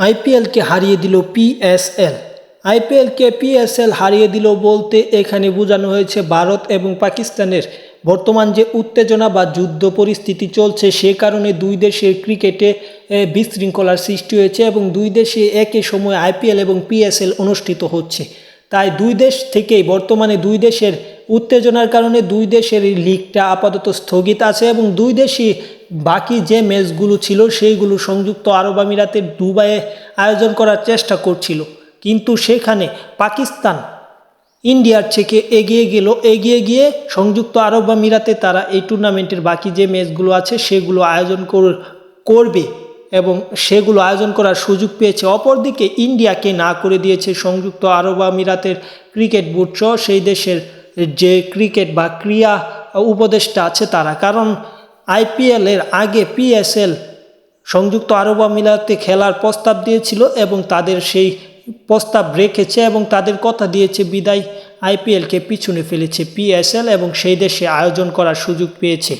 আইপিএলকে হারিয়ে দিল PSL. আইপিএলকে PSL হারিয়ে দিল বলতে এখানে বোঝানো হয়েছে ভারত এবং পাকিস্তানের। বর্তমান যে উত্তেজনা বা যুদ্ধ পরিস্থিতি চলছে সে কারণে দুই দেশের ক্রিকেটে বিশৃঙ্খলার সৃষ্টি হয়েছে এবং দুই দেশে একই সময় আইপিএল এবং পিএসএল অনুষ্ঠিত হচ্ছে। তাই দুই দেশ থেকেই বর্তমানে দুই দেশের উত্তেজনার কারণে দুই দেশের লিগটা আপাতত স্থগিত আছে এবং দুই দেশই বাকি যে ম্যাচগুলো ছিল, সেইগুলো সংযুক্ত আরব আমিরাতের দুবাইয়ে আয়োজন করার চেষ্টা করছিল। কিন্তু সেখানে পাকিস্তান ইন্ডিয়ার থেকে এগিয়ে গেল। এগিয়ে গিয়ে সংযুক্ত আরব আমিরাতে তারা এই টুর্নামেন্টের বাকি যে ম্যাচগুলো আছে, সেগুলো আয়োজন কর- করবে এবং সেগুলো আয়োজন করার সুযোগ পেয়েছে। অপরদিকে ইন্ডিয়াকে না করে দিয়েছে সংযুক্ত আরব আমিরাতের ক্রিকেট বোর্ড, সেই দেশের যে ক্রিকেট বা ক্রীড়া উপদেষ্টা আছে তারা। কারণ আইপিএলের আগে পিএসএল সংযুক্ত আরব আমিরাতে খেলার প্রস্তাব দিয়েছিল এবং তাদের সেই প্রস্তাব রেখেছে এবং তাদের কথা দিয়েছে, বিদায় আইপিএলকে পিছনে ফেলেছে। পিএসএল এবং সেই দেশে আয়োজন করার সুযোগ পেয়েছে।